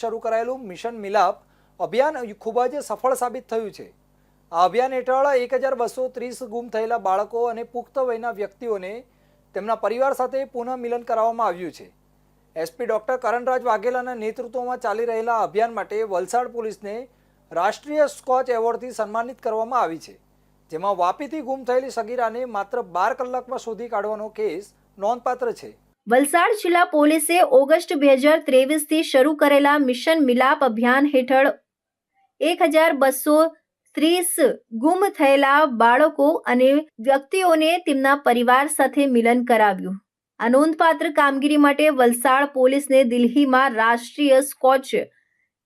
શરૂ કરાયેલું મિશન મિલાપ અભિયાન ખૂબ જ સફળ સાબિત થયું છે. આ અભિયાન હેઠળ એક હજાર બસો ત્રીસ ગુમ થયેલા બાળકો અને પુખ્ત વયના વ્યક્તિઓને તેમના પરિવાર સાથે પુનઃ મિલન કરાવવામાં આવ્યું છે. એસપી ડોક્ટર કરણરાજ વાઘેલાના નેતૃત્વમાં ચાલી રહેલા અભિયાન માટે વલસાડ પોલીસને રાષ્ટ્રીય સ્કોચ એવોર્ડથી સન્માનિત કરવામાં આવી છે, જેમાં વાપીથી ગુમ થયેલી સગીરાને માત્ર બાર કલાકમાં શોધી કાઢવાનો કેસ નોંધપાત્ર છે. વલસાડ જિલ્લા પોલીસે ઓગસ્ટ બે હજાર ત્રેવીસથી શરૂ કરેલા મિશન મિલાપ અભિયાન હેઠળ એક હજાર બસો ત્રીસ ગુમ થયેલા બાળકો અને વ્યક્તિઓને તેમના પરિવાર સાથે મિલન કરાવ્યું. આ નોંધપાત્ર કામગીરી માટે વલસાડ પોલીસને દિલ્હીમાં રાષ્ટ્રીય સ્કોચ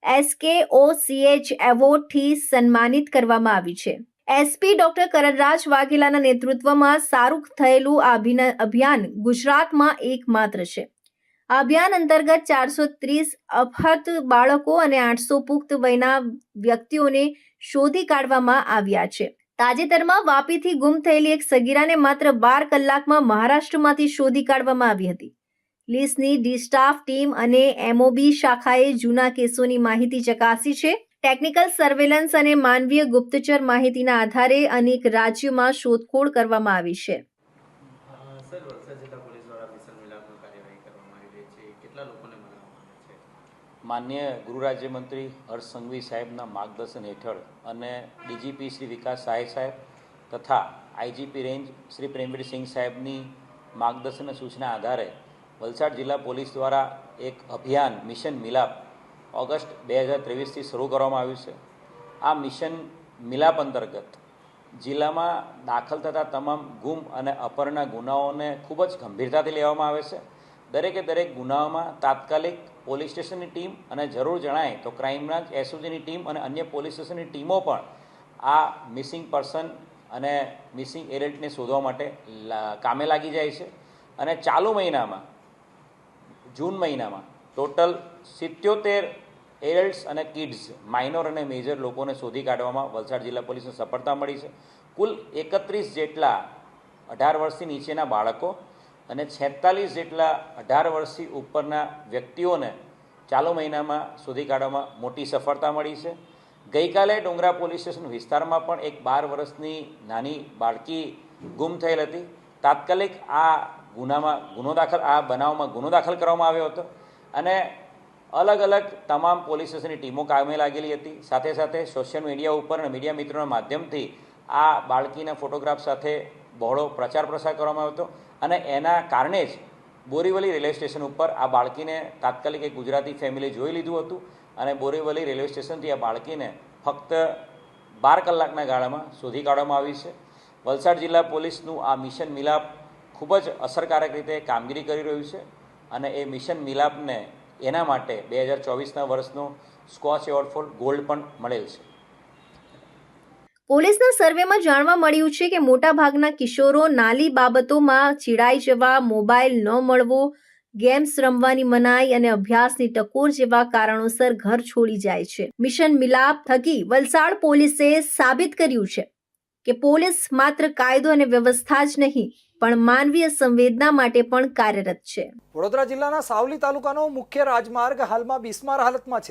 એસકેઓસીએચ એવોર્ડથી સન્માનિત કરવામાં આવી છે. એસપી ડોક્ટર કરણરાજ વાઘેલાના નેતૃત્વમાં સારું થયેલું આ અભિયાન ગુજરાતમાં એકમાત્ર છે. આ અભિયાન અંતર્ગત ચારસો ત્રીસ અપહૃત બાળકો અને આઠસો પુખ્ત વયના વ્યક્તિઓને શોધી કાઢવામાં આવ્યા છે. તાજેતરમાં વાપીથી ગુમ થયેલી એક સગીરાને માત્ર બાર કલાકમાં મહારાષ્ટ્રમાંથી શોધી કાઢવામાં આવી હતી. લીસની ડી સ્ટાફ ટીમ અને એમઓબી શાખાએ જૂના કેસોની માહિતી ચકાસી છે. ટેકનિકલ સર્વેલન્સ અને માનવીય ગુપ્તચર માહિતીના આધારે અનેક રાજ્યોમાં શોધખોળ કરવામાં આવી છે. માન્ય ગૃહ રાજ્યમંત્રી હર્ષ સંઘવી સાહેબના માર્ગદર્શન હેઠળ અને ડીજીપી શ્રી વિકાસ સહાય સાહેબ તથા આઈજીપી રેન્જ શ્રી પ્રેમવીરસિંહ સાહેબની માર્ગદર્શન સૂચના આધારે વલસાડ જિલ્લા પોલીસ દ્વારા એક અભિયાન મિશન મિલાપ ઓગસ્ટ બે હજાર ત્રેવીસથી શરૂ કરવામાં આવ્યું છે. આ મિશન મિલાપ અંતર્ગત જિલ્લામાં દાખલ થતા તમામ ગુમ અને અપહરણના ગુનાઓને ખૂબ જ ગંભીરતાથી લેવામાં આવે છે. દરેકે દરેક ગુનાઓમાં તાત્કાલિક પોલીસ સ્ટેશનની ટીમ અને જરૂર જણાય તો ક્રાઇમ બ્રાન્ચ એસઓજીની ટીમ અને અન્ય પોલીસ સ્ટેશનની ટીમો પણ આ મિસિંગ પર્સન અને મિસિંગ એરલ્ટને શોધવા માટે કામે લાગી જાય છે. અને ચાલુ મહિનામાં, જૂન મહિનામાં ટોટલ સિત્યોતેર એડલ્ટ્સ અને કિડ્સ, માઇનોર અને મેજર લોકોને શોધી કાઢવામાં વલસાડ જિલ્લા પોલીસને સફળતા મળી છે. કુલ એકત્રીસ જેટલા અઢાર વર્ષથી નીચેના બાળકો અને છેતાલીસ જેટલા અઢાર વર્ષથી ઉપરના વ્યક્તિઓને ચાલુ મહિનામાં શોધી કાઢવામાં મોટી સફળતા મળી છે. ગઈકાલે ડુંગરા પોલીસ સ્ટેશન વિસ્તારમાં પણ એક બાર વર્ષની નાની બાળકી ગુમ થયેલ હતી. તાત્કાલિક આ ગુનામાં ગુનો દાખલ, આ બનાવમાં ગુનો દાખલ કરવામાં આવ્યો હતો અને અલગ અલગ તમામ પોલીસ સ્ટેશનની ટીમો કામે લાગેલી હતી. સાથે સાથે સોશિયલ મીડિયા ઉપર અને મીડિયા મિત્રોના માધ્યમથી આ બાળકીના ફોટોગ્રાફ સાથે બહોળો પ્રચાર પ્રસાર કરવામાં આવ્યો હતો. અને એના કારણે જ બોરીવલી રેલવે સ્ટેશન ઉપર આ બાળકીને તાત્કાલિક એક ગુજરાતી ફેમિલી જોઈ લીધું હતું અને બોરીવલી રેલવે સ્ટેશનથી આ બાળકીને ફક્ત બાર કલાકના ગાળામાં શોધી કાઢવામાં આવી છે. વલસાડ જિલ્લા પોલીસનું આ મિશન મિલાપ ખૂબ જ અસરકારક રીતે કામગીરી કરી રહ્યું છે અને એ મિશન મિલાપને એના માટે બે હજાર ચોવીસના વર્ષનો સ્કોચ એવોર્ડ ગોલ્ડ પણ મળેલ છે. પોલીસના સર્વેમાં જાણવા મળ્યું છે કે મોટાભાગના કિશોરો નાલી બાબતોમાં ચીડાઈ જવા, મોબાઈલ ન મળવો, ગેમ્સ રમવાની મનાઈ અને અભ્યાસની ટકોર જેવા કારણોસર ઘર છોડી જાય છે. મિશન મિલાપ થકી વલસાડ પોલીસે સાબિત કર્યું છે. કે પોલીસ માત્ર કાયદો અને વ્યવસ્થા જ નહીં, પણ માનવીય સંવેદના માટે પણ કાર્યરત છે. વડોદરા જિલ્લાના સાવલી તાલુકાનો મુખ્ય રાજમાર્ગ હાલમાં બિસ્માર હાલતમાં છે.